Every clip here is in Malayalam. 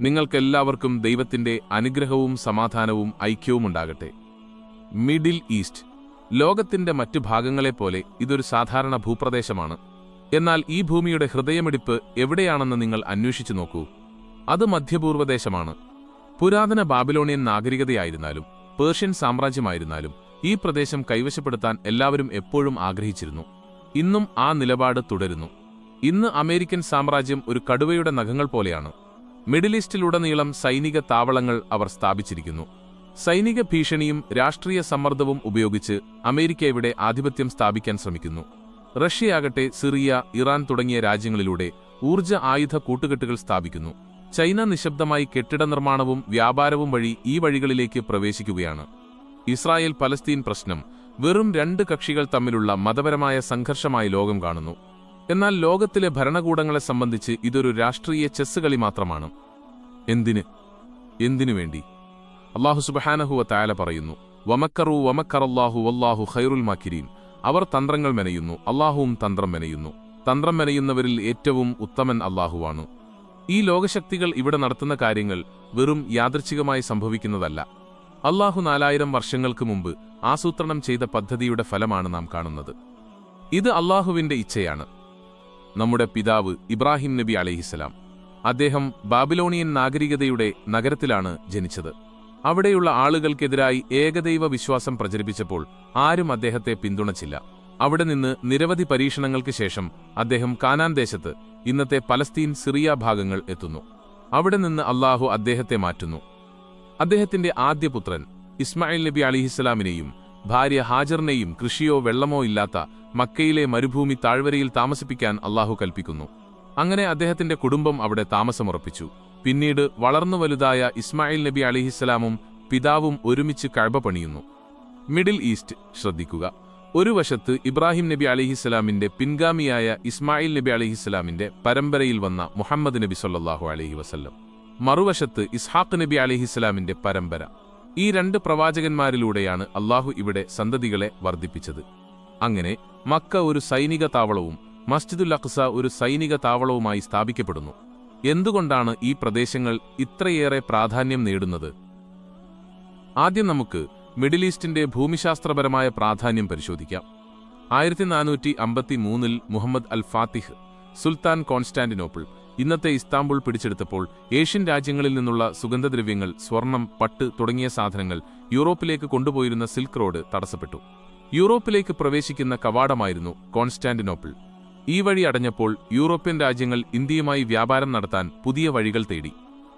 നിങ്ങൾക്കെല്ലാവർക്കും ദൈവത്തിന്റെ അനുഗ്രഹവും സമാധാനവും ഐക്യവും ഉണ്ടാകട്ടെ. Middle east. ലോകത്തിന്റെ മറ്റു ഭാഗങ്ങളെപ്പോലെ ഇതൊരു സാധാരണ ഭൂപ്രദേശമാണ്. എന്നാൽ ഈ ഭൂമിയുടെ ഹൃദയമിടിപ്പ് എവിടെയാണെന്ന് നിങ്ങൾ അന്വേഷിച്ചു നോക്കൂ. അത് മധ്യപൂർവദേശമാണ്. പുരാതന ബാബിലോണിയൻ നാഗരികതയായിരുന്നാലും പേർഷ്യൻ സാമ്രാജ്യമായിരുന്നാലും ഈ പ്രദേശം കൈവശപ്പെടുത്താൻ എല്ലാവരും എപ്പോഴും ആഗ്രഹിച്ചിരുന്നു. ഇന്നും ആ നിലപാട് തുടരുന്നു. ഇന്ന് അമേരിക്കൻ സാമ്രാജ്യം ഒരു കടുവയുടെ നഖങ്ങൾ പോലെയാണ്. മിഡിൽ ഈസ്റ്റിലുടനീളം സൈനിക താവളങ്ങൾ അവർ സ്ഥാപിച്ചിരിക്കുന്നു. സൈനിക ഭീഷണിയും രാഷ്ട്രീയ സമ്മർദ്ദവും ഉപയോഗിച്ച് അമേരിക്ക ഇവിടെ ആധിപത്യം സ്ഥാപിക്കാൻ ശ്രമിക്കുന്നു. റഷ്യയാകട്ടെ സിറിയ ഇറാൻ തുടങ്ങിയ രാജ്യങ്ങളിലൂടെ ഊർജ ആയുധ കൂട്ടുകെട്ടുകൾ സ്ഥാപിക്കുന്നു. ചൈന നിശബ്ദമായി കെട്ടിട നിർമ്മാണവും വ്യാപാരവും വഴി ഈ വഴികളിലേക്ക് പ്രവേശിക്കുകയാണ്. ഇസ്രായേൽ പലസ്തീൻ പ്രശ്നം വെറും രണ്ട് കക്ഷികൾ തമ്മിലുള്ള മതപരമായ സംഘർഷമായി ലോകം കാണുന്നു. എന്നാൽ ലോകത്തിലെ ഭരണകൂടങ്ങളെ സംബന്ധിച്ച് ഇതൊരു രാഷ്ട്രീയ ചെസ് കളി മാത്രമാണ്. എന്തിന്? എന്തിനു വേണ്ടി? അള്ളാഹു സുബഹാനഹുവ തായാല പറയുന്നു വമക്കറു വമക്കറല്ലാഹു വല്ലാഹു ഖൈറുൽ മാക്കിരീൻ. അവർ തന്ത്രങ്ങൾ മെനയുന്നു അള്ളാഹുവും തന്ത്രം മെനയുന്നു. തന്ത്രം മെനയുന്നവരിൽ ഏറ്റവും ഉത്തമൻ അള്ളാഹുവാണ് ഈ ലോകശക്തികൾ ഇവിടെ നടത്തുന്ന കാര്യങ്ങൾ വെറും യാദൃച്ഛികമായി സംഭവിക്കുന്നതല്ല. അള്ളാഹു നാലായിരം വർഷങ്ങൾക്ക് മുമ്പ് ആസൂത്രണം ചെയ്ത പദ്ധതിയുടെ ഫലമാണ് നാം കാണുന്നത്. ഇത് അള്ളാഹുവിന്റെ ഇച്ഛയാണ്. നമ്മുടെ പിതാവ് ഇബ്രാഹിം നബി അലഹിസലാം അദ്ദേഹം ബാബിലോണിയൻ നാഗരികതയുടെ നഗരത്തിലാണ് ജനിച്ചത്. അവിടെയുള്ള ആളുകൾക്കെതിരായി ഏകദൈവ വിശ്വാസം പ്രചരിപ്പിച്ചപ്പോൾ ആരും അദ്ദേഹത്തെ പിന്തുണച്ചില്ല. അവിടെ നിന്ന് നിരവധി പരീക്ഷണങ്ങൾക്ക് ശേഷം അദ്ദേഹം കാനാൻ ദേശത്ത് ഇന്നത്തെ പലസ്തീൻ സിറിയ ഭാഗങ്ങൾ എത്തുന്നു. അവിടെ നിന്ന് അള്ളാഹു അദ്ദേഹത്തെ മാറ്റുന്നു. അദ്ദേഹത്തിന്റെ ആദ്യ പുത്രൻ ഇസ്മായിൽ നബി അലിഹിസ്സലാമിനെയും ഭാര്യ ഹാജറിനെയും കൃഷിയോ വെള്ളമോ ഇല്ലാത്ത മക്കയിലെ മരുഭൂമി താഴ്വരയിൽ താമസിപ്പിക്കാൻ അള്ളാഹു കൽപ്പിക്കുന്നു. അങ്ങനെ അദ്ദേഹത്തിന്റെ കുടുംബം അവിടെ താമസമുറപ്പിച്ചു. പിന്നീട് വളർന്നു വലുതായ ഇസ്മായിൽ നബി അലിഹിസ്സലാമും പിതാവും ഒരുമിച്ച് കഴബ പണിയുന്നു. മിഡിൽ ഈസ്റ്റ് ശ്രദ്ധിക്കുക. ഒരു വശത്ത് ഇബ്രാഹിം നബി അലിഹിസ്സലാമിന്റെ പിൻഗാമിയായ ഇസ്മായിൽ നബി അലിഹിസ്സലാമിന്റെ പരമ്പരയിൽ വന്ന മുഹമ്മദ് നബി സൊല്ലാഹു അലഹി വസല്ലം. മറുവശത്ത് ഇസ്ഹാഖ് നബി അലിഹിസ്സലാമിന്റെ പരമ്പര. ഈ രണ്ട് പ്രവാചകന്മാരിലൂടെയാണ് അള്ളാഹു ഇവിടെ സന്തതികളെ വർദ്ധിപ്പിച്ചത്. അങ്ങനെ മക്ക ഒരു സൈനിക താവളവും മസ്ജിദുൽ അഖ്സ ഒരു സൈനിക താവളവുമായി സ്ഥാപിക്കപ്പെടുന്നു. എന്തുകൊണ്ടാണ് ഈ പ്രദേശങ്ങൾ ഇത്രയേറെ പ്രാധാന്യം നേടുന്നത്? ആദ്യം നമുക്ക് മിഡിൽ ഈസ്റ്റിന്റെ ഭൂമിശാസ്ത്രപരമായ പ്രാധാന്യം പരിശോധിക്കാം. ആയിരത്തി നാനൂറ്റി അമ്പത്തി മൂന്നിൽ മുഹമ്മദ് അൽ ഫാത്തിഹ് സുൽത്താൻ കോൺസ്റ്റാന്റിനോപ്പിൾ ഇന്നത്തെ ഇസ്താംബുൾ പിടിച്ചെടുത്തപ്പോൾ ഏഷ്യൻ രാജ്യങ്ങളിൽ നിന്നുള്ള സുഗന്ധദ്രവ്യങ്ങൾ സ്വർണം പട്ട് തുടങ്ങിയ സാധനങ്ങൾ യൂറോപ്പിലേക്ക് കൊണ്ടുപോയിരുന്ന സിൽക്ക് റോഡ് തടസ്സപ്പെട്ടു. യൂറോപ്പിലേക്ക് പ്രവേശിക്കുന്ന കവാടമായിരുന്നു കോൺസ്റ്റാന്റിനോപ്പിൾ. ഈ വഴി അടഞ്ഞപ്പോൾ യൂറോപ്യൻ രാജ്യങ്ങൾ ഇന്ത്യയുമായി വ്യാപാരം നടത്താൻ പുതിയ വഴികൾ തേടി.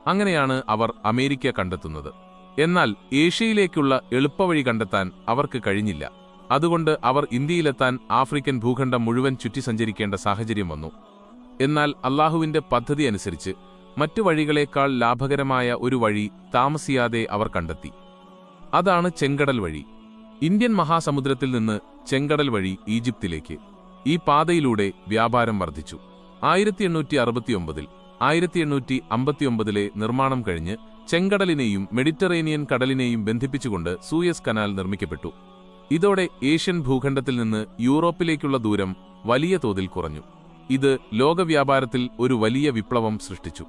അങ്ങനെയാണ് അവർ അമേരിക്ക കണ്ടെത്തുന്നത്. എന്നാൽ ഏഷ്യയിലേക്കുള്ള എളുപ്പവഴി കണ്ടെത്താൻ അവർക്ക് കഴിഞ്ഞില്ല. അതുകൊണ്ട് അവർ ഇന്ത്യയിലെത്താൻ ആഫ്രിക്കൻ ഭൂഖണ്ഡം മുഴുവൻ ചുറ്റി സഞ്ചരിക്കേണ്ട സാഹചര്യം വന്നു. എന്നാൽ അള്ളാഹുവിന്റെ പദ്ധതി അനുസരിച്ച് മറ്റു വഴികളേക്കാൾ ലാഭകരമായ ഒരു വഴി താമസിയാതെ അവർ കണ്ടെത്തി. അതാണ് ചെങ്കടൽ വഴി. ഇന്ത്യൻ മഹാസമുദ്രത്തിൽ നിന്ന് ചെങ്കടൽ വഴി ഈജിപ്തിലേക്ക്. ഈ പാതയിലൂടെ വ്യാപാരം വർദ്ധിച്ചു. ആയിരത്തി എണ്ണൂറ്റി അറുപത്തിയൊമ്പതിൽ ആയിരത്തി എണ്ണൂറ്റി അമ്പത്തിയൊമ്പതിലെ നിർമ്മാണം കഴിഞ്ഞ് ചെങ്കടലിനെയും മെഡിറ്ററേനിയൻ കടലിനെയും ബന്ധിപ്പിച്ചുകൊണ്ട് സൂയസ് കനാൽ നിർമ്മിക്കപ്പെട്ടു. ഇതോടെ ഏഷ്യൻ ഭൂഖണ്ഡത്തിൽ നിന്ന് യൂറോപ്പിലേക്കുള്ള ദൂരം വലിയ തോതിൽ കുറഞ്ഞു. ഇത് ലോകവ്യാപാരത്തിൽ ഒരു വലിയ വിപ്ലവം സൃഷ്ടിച്ചു.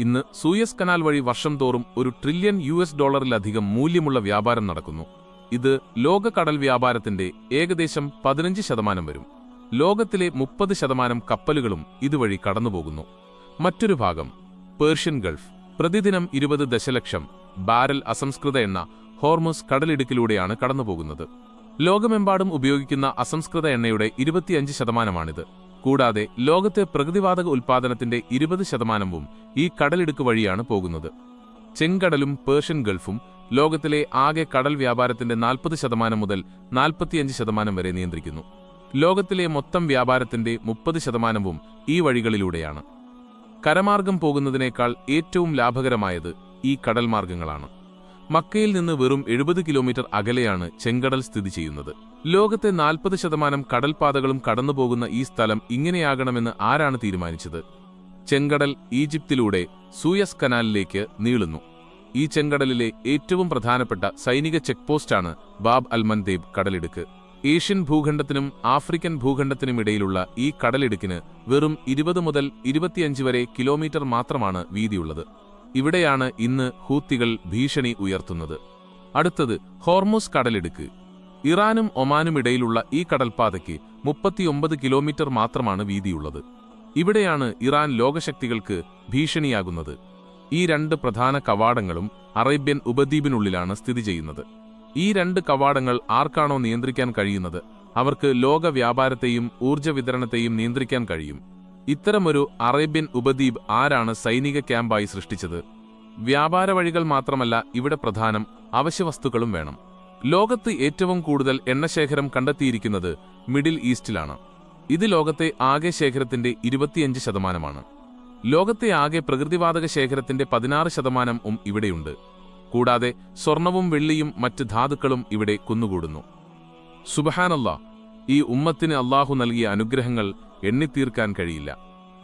ഇന്ന് സൂയസ് കനാൽ വഴി വർഷം തോറും ഒരു ട്രില്യൺ യു എസ് ഡോളറിലധികം മൂല്യമുള്ള വ്യാപാരം നടക്കുന്നു. ഇത് ലോക കടൽ വ്യാപാരത്തിന്റെ ഏകദേശം പതിനഞ്ച് ശതമാനം വരും. ലോകത്തിലെ മുപ്പത് ശതമാനം കപ്പലുകളും ഇതുവഴി കടന്നുപോകുന്നു. മറ്റൊരു ഭാഗം പേർഷ്യൻ ഗൾഫ്. പ്രതിദിനം ഇരുപത് ദശലക്ഷം ബാരൽ അസംസ്കൃത എണ്ണ ഹോർമോസ് കടലിടുക്കിലൂടെയാണ് കടന്നുപോകുന്നത്. ലോകമെമ്പാടും ഉപയോഗിക്കുന്ന അസംസ്കൃത എണ്ണയുടെ ഇരുപത്തിയഞ്ച് ശതമാനമാണിത്. കൂടാതെ ലോകത്തെ പ്രകൃതിവാതക ഉൽപാദനത്തിന്റെ ഇരുപത് ശതമാനവും ഈ കടലിടുക്ക് വഴിയാണ് പോകുന്നത്. ചെങ്കടലും പേർഷ്യൻ ഗൾഫും ലോകത്തിലെ ആകെ കടൽ വ്യാപാരത്തിന്റെ നാൽപ്പത് ശതമാനം മുതൽ നാൽപ്പത്തിയഞ്ച് ശതമാനം വരെ നിയന്ത്രിക്കുന്നു. ലോകത്തിലെ മൊത്തം വ്യാപാരത്തിന്റെ മുപ്പത് ശതമാനവും ഈ വഴികളിലൂടെയാണ്. കരമാർഗം പോകുന്നതിനേക്കാൾ ഏറ്റവും ലാഭകരമായത് ഈ കടൽ മാർഗങ്ങളാണ് മക്കയിൽ നിന്ന് വെറും എഴുപത് കിലോമീറ്റർ അകലെയാണ് ചെങ്കടൽ സ്ഥിതി ചെയ്യുന്നത്. ലോകത്തെ നാൽപ്പത് ശതമാനം കടൽപാതകളും കടന്നുപോകുന്ന ഈ സ്ഥലം ഇങ്ങനെയാകണമെന്ന് ആരാണ് തീരുമാനിച്ചത്? ചെങ്കടൽ ഈജിപ്തിലൂടെ സൂയസ് കനാലിലേക്ക് നീളുന്നു. ഈ ചെങ്കടലിലെ ഏറ്റവും പ്രധാനപ്പെട്ട സൈനിക ചെക്ക് പോസ്റ്റാണ് ബാബ് അൽമൻദേബ് കടലിടുക്ക്. ഏഷ്യൻ ഭൂഖണ്ഡത്തിനും ആഫ്രിക്കൻ ഭൂഖണ്ഡത്തിനും ഇടയിലുള്ള ഈ കടലിടുക്കിന് വെറും ഇരുപത് മുതൽ ഇരുപത്തിയഞ്ച് വരെ കിലോമീറ്റർ മാത്രമാണ് വീതിയുള്ളത്. ഇവിടെയാണ് ഇന്ന് ഹൂത്തികൾ ഭീഷണി ഉയർത്തുന്നത്. അടുത്തത് ഹോർമോസ് കടലിടുക്ക്. ഇറാനും ഒമാനും ഇടയിലുള്ള ഈ കടൽപാതയ്ക്ക് മുപ്പത്തിയൊമ്പത് കിലോമീറ്റർ മാത്രമാണ് വീതിയുള്ളത്. ഇവിടെയാണ് ഇറാൻ ലോകശക്തികൾക്ക് ഭീഷണിയാകുന്നത്. ഈ രണ്ട് പ്രധാന കവാടങ്ങളും അറേബ്യൻ ഉപദ്വീപിനുള്ളിലാണ് സ്ഥിതി ചെയ്യുന്നത്. ഈ രണ്ട് കവാടങ്ങൾ ആർക്കാണോ നിയന്ത്രിക്കാൻ കഴിയുന്നത്? അവർക്ക് ലോക വ്യാപാരത്തെയും ഊർജ വിതരണത്തെയും നിയന്ത്രിക്കാൻ കഴിയും. ഇത്തരമൊരു അറേബ്യൻ ഉപദ്വീപ് ആരാണ് സൈനിക ക്യാമ്പായി സൃഷ്ടിച്ചത്? വ്യാപാര വഴികൾ മാത്രമല്ല ഇവിടെ പ്രധാനം അവശ്യവസ്തുക്കളും വേണം. ലോകത്ത് ഏറ്റവും കൂടുതൽ എണ്ണശേഖരം കണ്ടെത്തിയിരിക്കുന്നത് മിഡിൽ ഈസ്റ്റിലാണ്. ഇത് ലോകത്തെ ആകെ ശേഖരത്തിന്റെ ഇരുപത്തിയഞ്ച് ശതമാനമാണ്. ലോകത്തെ ആകെ പ്രകൃതിവാതക ശേഖരത്തിന്റെ പതിനാറ് ശതമാനം ഉം ഇവിടെയുണ്ട്. കൂടാതെ സ്വർണവും വെള്ളിയും മറ്റ് ധാതുക്കളും ഇവിടെ കുന്നുകൂടുന്നു. സുബഹാനല്ല ഈ ഉമ്മത്തിന് അള്ളാഹു നൽകിയ അനുഗ്രഹങ്ങൾ എണ്ണിത്തീർക്കാൻ കഴിയില്ല.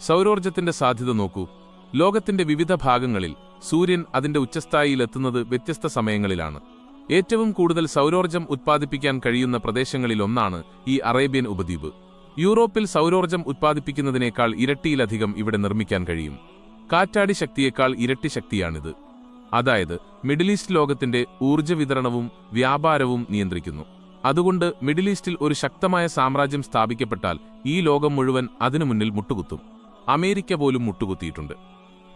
സൗരോർജത്തിന്റെ സാധ്യത നോക്കൂ. ലോകത്തിന്റെ വിവിധ ഭാഗങ്ങളിൽ സൂര്യൻ അതിന്റെ ഉച്ചസ്ഥായിയിലെത്തുന്നത് വ്യത്യസ്ത സമയങ്ങളിലാണ്. ഏറ്റവും കൂടുതൽ സൗരോർജം ഉത്പാദിപ്പിക്കാൻ കഴിയുന്ന പ്രദേശങ്ങളിലൊന്നാണ് ഈ അറേബ്യൻ ഉപദ്വീപ്. യൂറോപ്പിൽ സൗരോർജം ഉത്പാദിപ്പിക്കുന്നതിനേക്കാൾ ഇരട്ടിയിലധികം ഇവിടെ നിർമ്മിക്കാൻ കഴിയും. കാറ്റാടി ശക്തിയേക്കാൾ ഇരട്ടി ശക്തിയാണിത് അതായത് മിഡിൽ ഈസ്റ്റ് ലോകത്തിന്റെ ഊർജ വിതരണവും വ്യാപാരവും നിയന്ത്രിക്കുന്നു. അതുകൊണ്ട് മിഡിൽ ഈസ്റ്റിൽ ഒരു ശക്തമായ സാമ്രാജ്യം സ്ഥാപിക്കപ്പെട്ടാൽ ഈ ലോകം മുഴുവൻ അതിനു മുന്നിൽ മുട്ടുകുത്തും. അമേരിക്ക പോലും മുട്ടുകുത്തിയിട്ടുണ്ട്.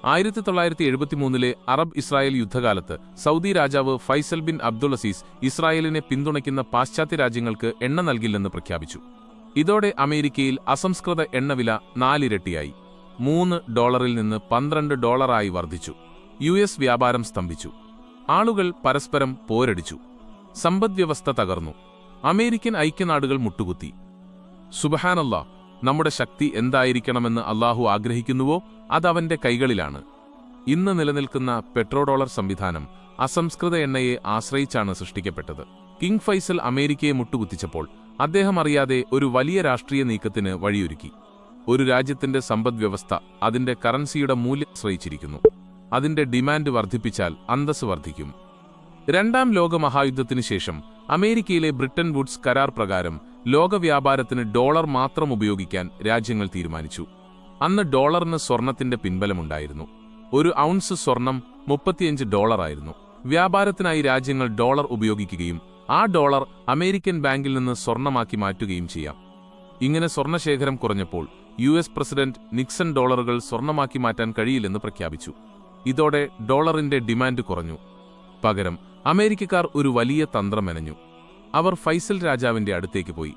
ആയിരത്തി തൊള്ളായിരത്തി എഴുപത്തിമൂന്നിലെ അറബ് ഇസ്രായേൽ യുദ്ധകാലത്ത് സൗദി രാജാവ് ഫൈസൽ ബിൻ അബ്ദുൾ അസീസ് ഇസ്രായേലിനെ പിന്തുണയ്ക്കുന്ന പാശ്ചാത്യ രാജ്യങ്ങൾക്ക് എണ്ണ നൽകില്ലെന്ന് പ്രഖ്യാപിച്ചു. ഇതോടെ അമേരിക്കയിൽ അസംസ്കൃത എണ്ണവില നാലിരട്ടിയായി. മൂന്ന് ഡോളറിൽ നിന്ന് പന്ത്രണ്ട് ഡോളറായി വർദ്ധിച്ചു. യു എസ് വ്യാപാരം സ്തംഭിച്ചു. ആളുകൾ പരസ്പരം പോരടിച്ചു. സമ്പദ്വ്യവസ്ഥ തകർന്നു. അമേരിക്കൻ ഐക്യനാടുകൾ മുട്ടുകുത്തി. സുബഹാനല്ല നമ്മുടെ ശക്തി എന്തായിരിക്കണമെന്ന് അള്ളാഹു ആഗ്രഹിക്കുന്നുവോ? അതവന്റെ കൈകളിലാണ്. ഇന്ന് നിലനിൽക്കുന്ന പെട്രോഡോളർ സംവിധാനം അസംസ്കൃത എണ്ണയെ ആശ്രയിച്ചാണ് സൃഷ്ടിക്കപ്പെട്ടത്. കിങ് ഫൈസൽ അമേരിക്കയെ മുട്ടുകുത്തിച്ചപ്പോൾ അദ്ദേഹം അറിയാതെ ഒരു വലിയ രാഷ്ട്രീയ നീക്കത്തിന് വഴിയൊരുക്കി. ഒരു രാജ്യത്തിന്റെ സമ്പദ്വ്യവസ്ഥ അതിന്റെ കറൻസിയുടെ മൂല്യം ആശ്രയിച്ചിരിക്കുന്നു. അതിന്റെ ഡിമാൻഡ് വർദ്ധിപ്പിച്ചാൽ അന്തസ് വർദ്ധിക്കും. രണ്ടാം ലോക മഹായുദ്ധത്തിനു ശേഷം അമേരിക്കയിലെ ബ്രിട്ടൻ വുഡ്സ് കരാർ പ്രകാരം ലോകവ്യാപാരത്തിന് ഡോളർ മാത്രം ഉപയോഗിക്കാൻ രാജ്യങ്ങൾ തീരുമാനിച്ചു. അന്ന് ഡോളറിന് സ്വർണത്തിന്റെ പിൻബലമുണ്ടായിരുന്നു. ഒരു ഔൺസ് സ്വർണം മുപ്പത്തിയഞ്ച് ഡോളറായിരുന്നു വ്യാപാരത്തിനായി രാജ്യങ്ങൾ ഡോളർ ഉപയോഗിക്കുകയും ആ ഡോളർ അമേരിക്കൻ ബാങ്കിൽ നിന്ന് സ്വർണമാക്കി മാറ്റുകയും ചെയ്യാം. ഇങ്ങനെ സ്വർണശേഖരം കുറഞ്ഞപ്പോൾ യു പ്രസിഡന്റ് നിക്സൺ ഡോളറുകൾ സ്വർണമാക്കി മാറ്റാൻ കഴിയില്ലെന്ന് പ്രഖ്യാപിച്ചു. ഇതോടെ ഡോളറിന്റെ ഡിമാൻഡ് കുറഞ്ഞു. പകരം അമേരിക്കക്കാർ ഒരു വലിയ തന്ത്രം മെനഞ്ഞു. അവർ ഫൈസൽ രാജാവിന്റെ അടുത്തേക്ക് പോയി.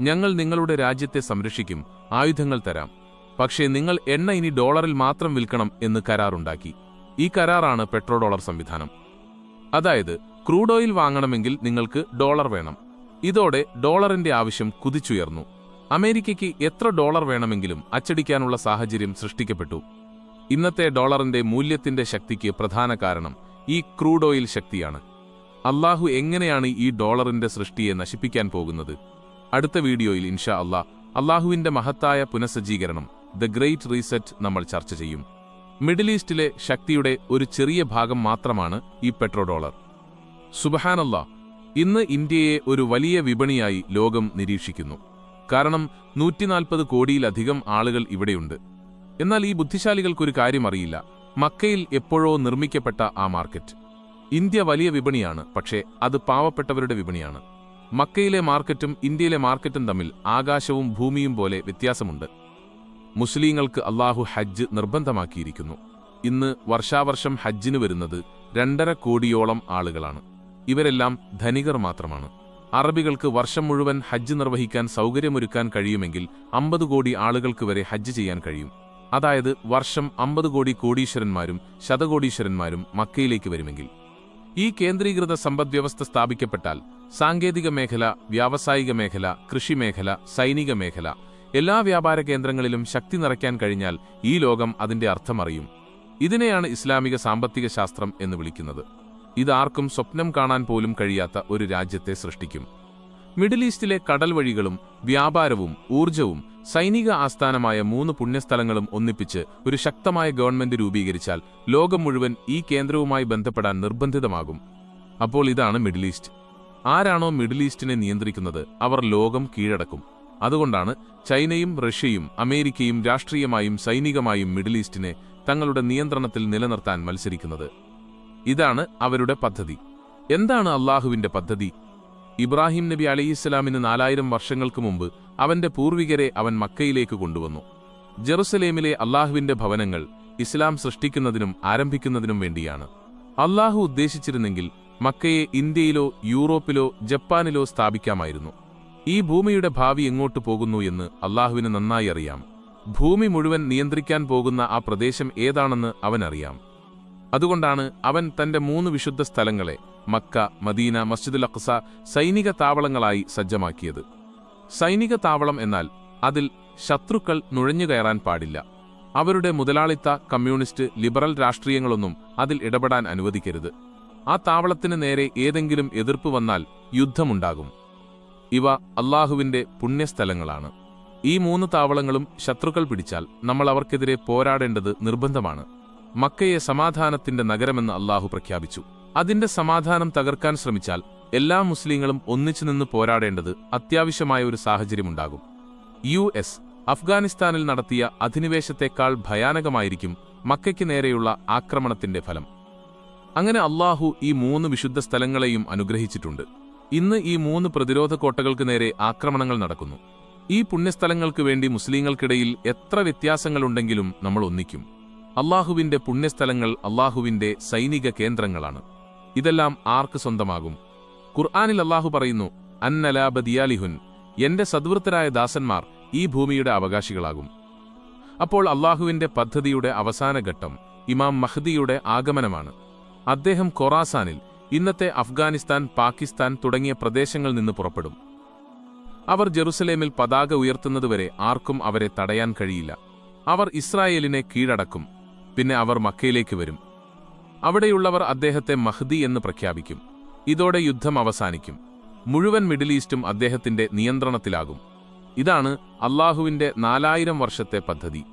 ഞങ്ങൾ നിങ്ങളുടെ രാജ്യത്തെ സംരക്ഷിക്കും ആയുധങ്ങൾ തരാം. പക്ഷേ നിങ്ങൾ എണ്ണ ഇനി ഡോളറിൽ മാത്രം വിൽക്കണം എന്ന് കരാറുണ്ടാക്കി. ഈ കരാറാണ് പെട്രോ ഡോളർ സംവിധാനം. അതായത് ക്രൂഡ് ഓയിൽ വാങ്ങണമെങ്കിൽ നിങ്ങൾക്ക് ഡോളർ വേണം. ഇതോടെ ഡോളറിന്റെ ആവശ്യം കുതിച്ചുയർന്നു. അമേരിക്കയ്ക്ക് എത്ര ഡോളർ വേണമെങ്കിലും അച്ചടിക്കാനുള്ള സാഹചര്യം സൃഷ്ടിക്കപ്പെട്ടു. ഇന്നത്തെ ഡോളറിന്റെ മൂല്യത്തിന്റെ ശക്തിക്ക് പ്രധാന കാരണം ഈ ക്രൂഡ് ഓയിൽ ശക്തിയാണ്. അള്ളാഹു എങ്ങനെയാണ് ഈ ഡോളറിന്റെ സൃഷ്ടിയെ നശിപ്പിക്കാൻ പോകുന്നത്? അടുത്ത വീഡിയോയിൽ ഇൻഷാ അള്ളാഹ് അള്ളാഹുവിന്റെ മഹത്തായ പുനഃസജ്ജീകരണം ദ ഗ്രേറ്റ് റീസെറ്റ് നമ്മൾ ചർച്ച ചെയ്യും. മിഡിൽ ഈസ്റ്റിലെ ശക്തിയുടെ ഒരു ചെറിയ ഭാഗം മാത്രമാണ് ഈ പെട്രോ ഡോളർ സുബഹാനല്ല ഇന്ന് ഇന്ത്യയെ ഒരു വലിയ വിപണിയായി ലോകം നിരീക്ഷിക്കുന്നു. കാരണം നൂറ്റിനാൽപ്പത് കോടിയിലധികം ആളുകൾ ഇവിടെയുണ്ട്. എന്നാൽ ഈ ബുദ്ധിശാലികൾക്കൊരു കാര്യം അറിയില്ല മക്കയിൽ എപ്പോഴോ നിർമ്മിക്കപ്പെട്ട ആ മാർക്കറ്റ്. ഇന്ത്യ വലിയ വിപണിയാണ് പക്ഷേ അത് പാവപ്പെട്ടവരുടെ വിപണിയാണ്. മക്കയിലെ മാർക്കറ്റും ഇന്ത്യയിലെ മാർക്കറ്റും തമ്മിൽ ആകാശവും ഭൂമിയും പോലെ വ്യത്യാസമുണ്ട്. മുസ്ലീങ്ങൾക്ക് അള്ളാഹു ഹജ്ജ് നിർബന്ധമാക്കിയിരിക്കുന്നു. ഇന്ന് വർഷാവർഷം ഹജ്ജിന് വരുന്നത് രണ്ടര കോടിയോളം ആളുകളാണ്. ഇവരെല്ലാം ധനികർ മാത്രമാണ്. അറബികൾക്ക് വർഷം മുഴുവൻ ഹജ്ജ് നിർവഹിക്കാൻ സൗകര്യമൊരുക്കാൻ കഴിയുമെങ്കിൽ അമ്പത് കോടി ആളുകൾക്ക് വരെ ഹജ്ജ് ചെയ്യാൻ കഴിയും. അതായത് വർഷം അമ്പത് കോടി കോടീശ്വരന്മാരും ശതകോടീശ്വരന്മാരും മക്കയിലേക്ക് വരുമെങ്കിൽ. ഈ കേന്ദ്രീകൃത സമ്പദ്വ്യവസ്ഥ സ്ഥാപിക്കപ്പെട്ടാൽ സാങ്കേതിക മേഖല വ്യാവസായിക മേഖല കൃഷി മേഖല സൈനിക മേഖല എല്ലാ വ്യാപാര കേന്ദ്രങ്ങളിലും ശക്തി നിറയ്ക്കാൻ കഴിഞ്ഞാൽ ഈ ലോകം അതിന്റെ അർത്ഥമറിയും. ഇതിനെയാണ് ഇസ്ലാമിക സാമ്പത്തിക ശാസ്ത്രം എന്ന് വിളിക്കുന്നത്. ഇതാർക്കും സ്വപ്നം കാണാൻ പോലും കഴിയാത്ത ഒരു രാജ്യത്തെ സൃഷ്ടിക്കും. മിഡിൽ ഈസ്റ്റിലെ കടൽ വഴികളും വ്യാപാരവും ഊർജവും സൈനിക ആസ്ഥാനമായ മൂന്ന് പുണ്യസ്ഥലങ്ങളും ഒന്നിപ്പിച്ച് ഒരു ശക്തമായ ഗവൺമെന്റ് രൂപീകരിച്ചാൽ ലോകം മുഴുവൻ ഈ കേന്ദ്രവുമായി ബന്ധപ്പെടാൻ നിർബന്ധിതമാകും. അപ്പോൾ ഇതാണ് മിഡിൽ ഈസ്റ്റ്. ആരാണോ മിഡിൽ ഈസ്റ്റിനെ നിയന്ത്രിക്കുന്നത് അവർ ലോകം കീഴടക്കും. അതുകൊണ്ടാണ് ചൈനയും റഷ്യയും അമേരിക്കയും രാഷ്ട്രീയമായും സൈനികമായും മിഡിൽ ഈസ്റ്റിനെ തങ്ങളുടെ നിയന്ത്രണത്തിൽ നിലനിർത്താൻ മത്സരിക്കുന്നത്. ഇതാണ് അവരുടെ പദ്ധതി. എന്താണ് അള്ളാഹുവിന്റെ പദ്ധതി? ഇബ്രാഹിം നബി അലൈഹിസ്സലാമിന് നാലായിരം വർഷങ്ങൾക്ക് മുമ്പ് അവന്റെ പൂർവികരെ അവൻ മക്കയിലേക്ക് കൊണ്ടുവന്നു. ജെറുസലേമിലെ അള്ളാഹുവിന്റെ ഭവനങ്ങൾ ഇസ്ലാം സൃഷ്ടിക്കുന്നതിനും ആരംഭിക്കുന്നതിനും വേണ്ടിയാണ്. അള്ളാഹു ഉദ്ദേശിച്ചിരുന്നെങ്കിൽ മക്കയെ ഇന്ത്യയിലോ യൂറോപ്പിലോ ജപ്പാനിലോ സ്ഥാപിക്കാമായിരുന്നു. ഈ ഭൂമിയുടെ ഭാവി എങ്ങോട്ട് പോകുന്നു എന്ന് അള്ളാഹുവിന് നന്നായി അറിയാം. ഭൂമി മുഴുവൻ നിയന്ത്രിക്കാൻ പോകുന്ന ആ പ്രദേശം ഏതാണെന്ന് അവനറിയാം. അതുകൊണ്ടാണ് അവൻ തന്റെ മൂന്ന് വിശുദ്ധ സ്ഥലങ്ങളെ മക്ക മദീന മസ്ജിദുൽ അഖ്സ സൈനിക താവളങ്ങളായി സജ്ജമാക്കിയത്. സൈനിക താവളം എന്നാൽ അതിൽ ശത്രുക്കൾ നുഴഞ്ഞുകയറാൻ പാടില്ല. അവരുടെ മുതലാളിത്ത കമ്മ്യൂണിസ്റ്റ് ലിബറൽ രാഷ്ട്രീയങ്ങളൊന്നും അതിൽ ഇടപെടാൻ അനുവദിക്കരുത്. ആ താവളത്തിന് നേരെ ഏതെങ്കിലും എതിർപ്പ് വന്നാൽ യുദ്ധമുണ്ടാകും. ഇവ അള്ളാഹുവിന്റെ പുണ്യസ്ഥലങ്ങളാണ്. ഈ മൂന്ന് താവളങ്ങളും ശത്രുക്കൾ പിടിച്ചാൽ നമ്മൾ അവർക്കെതിരെ പോരാടേണ്ടത് നിർബന്ധമാണ്. മക്കയെ സമാധാനത്തിന്റെ നഗരമെന്ന് അള്ളാഹു പ്രഖ്യാപിച്ചു. അതിന്റെ സമാധാനം തകർക്കാൻ ശ്രമിച്ചാൽ എല്ലാ മുസ്ലിങ്ങളും ഒന്നിച്ചു നിന്ന് പോരാടേണ്ടത് അത്യാവശ്യമായ ഒരു സാഹചര്യമുണ്ടാകും. യു എസ് അഫ്ഗാനിസ്ഥാനിൽ നടത്തിയ അധിനിവേശത്തെക്കാൾ ഭയാനകമായിരിക്കും മക്കയ്ക്ക് നേരെയുള്ള ആക്രമണത്തിന്റെ ഫലം. അങ്ങനെ അള്ളാഹു ഈ മൂന്ന് വിശുദ്ധ സ്ഥലങ്ങളെയും അനുഗ്രഹിച്ചിട്ടുണ്ട്. ഇന്ന് ഈ മൂന്ന് പ്രതിരോധ കോട്ടകൾക്ക് നേരെ ആക്രമണങ്ങൾ നടക്കുന്നു. ഈ പുണ്യസ്ഥലങ്ങൾക്ക് വേണ്ടി മുസ്ലിങ്ങൾക്കിടയിൽ എത്ര വ്യത്യാസങ്ങളുണ്ടെങ്കിലും നമ്മൾ ഒന്നിക്കും. അള്ളാഹുവിന്റെ പുണ്യസ്ഥലങ്ങൾ അള്ളാഹുവിന്റെ സൈനിക കേന്ദ്രങ്ങളാണ്. ഇതെല്ലാം ആർക്ക് സ്വന്തമാകും? ഖുർആാനിൽ അള്ളാഹു പറയുന്നു അന്നലാബദിയാലിഹുൻ എന്റെ സദ്വൃത്തരായ ദാസന്മാർ ഈ ഭൂമിയുടെ അവകാശികളാകും. അപ്പോൾ അള്ളാഹുവിന്റെ പദ്ധതിയുടെ അവസാന ഘട്ടം ഇമാം മഹ്ദിയുടെ ആഗമനമാണ്. അദ്ദേഹം കൊറാസാനിൽ ഇന്നത്തെ അഫ്ഗാനിസ്ഥാൻ പാകിസ്ഥാൻ തുടങ്ങിയ പ്രദേശങ്ങളിൽ നിന്ന് പുറപ്പെടും. അവർ ജെറുസലേമിൽ പതാക ഉയർത്തുന്നതുവരെ ആർക്കും അവരെ തടയാൻ കഴിയില്ല. അവർ ഇസ്രായേലിനെ കീഴടക്കും. പിന്നെ അവർ മക്കയിലേക്ക് വരും. അവിടെയുള്ളവർ അദ്ദേഹത്തെ മഹ്ദി എന്ന് പ്രഖ്യാപിക്കും. ഇതോടെ യുദ്ധം അവസാനിക്കും. മുഴുവൻ മിഡിൽ ഈസ്റ്റും അദ്ദേഹത്തിന്റെ നിയന്ത്രണത്തിലാകും. ഇതാണ് അള്ളാഹുവിന്റെ നാലായിരം വർഷത്തെ പദ്ധതി.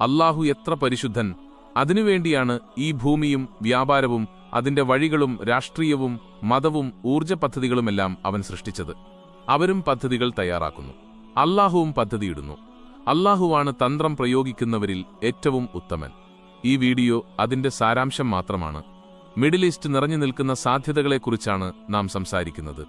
അള്ളാഹു എത്ര പരിശുദ്ധൻ. അതിനുവേണ്ടിയാണ് ഈ ഭൂമിയും വ്യാപാരവും അതിന്റെ വഴികളും രാഷ്ട്രീയവും മതവും ഊർജ പദ്ധതികളുമെല്ലാം അവൻ സൃഷ്ടിച്ചത്. അവരും പദ്ധതികൾ തയ്യാറാക്കുന്നു. അള്ളാഹുവും പദ്ധതിയിടുന്നു. അള്ളാഹുവാണ് തന്ത്രം പ്രയോഗിക്കുന്നവരിൽ ഏറ്റവും ഉത്തമൻ. ഈ വീഡിയോ അതിന്റെ സാരാംശം മാത്രമാണ്. മിഡിൽ ഈസ്റ്റ് നിറഞ്ഞു നിൽക്കുന്ന സാധ്യതകളെക്കുറിച്ചാണ് നാം സംസാരിക്കുന്നത്.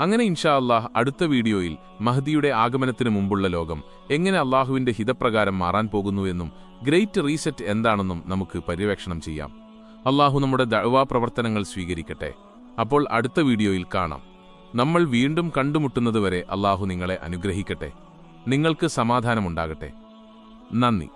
അങ്ങനെ ഇൻഷാ അള്ളാഹ് അടുത്ത വീഡിയോയിൽ മഹദിയുടെ ആഗമനത്തിനു മുമ്പുള്ള ലോകം എങ്ങനെ അള്ളാഹുവിന്റെ ഹിതപ്രകാരം മാറാൻ പോകുന്നുവെന്നും ഗ്രേറ്റ് റീസെറ്റ് എന്താണെന്നും നമുക്ക് പര്യവേക്ഷണം ചെയ്യാം. അള്ളാഹു നമ്മുടെ ദഴവാ പ്രവർത്തനങ്ങൾ സ്വീകരിക്കട്ടെ. അപ്പോൾ അടുത്ത വീഡിയോയിൽ കാണാം. നമ്മൾ വീണ്ടും കണ്ടുമുട്ടുന്നതുവരെ അള്ളാഹു നിങ്ങളെ അനുഗ്രഹിക്കട്ടെ. നിങ്ങൾക്ക് സമാധാനമുണ്ടാകട്ടെ. നന്ദി.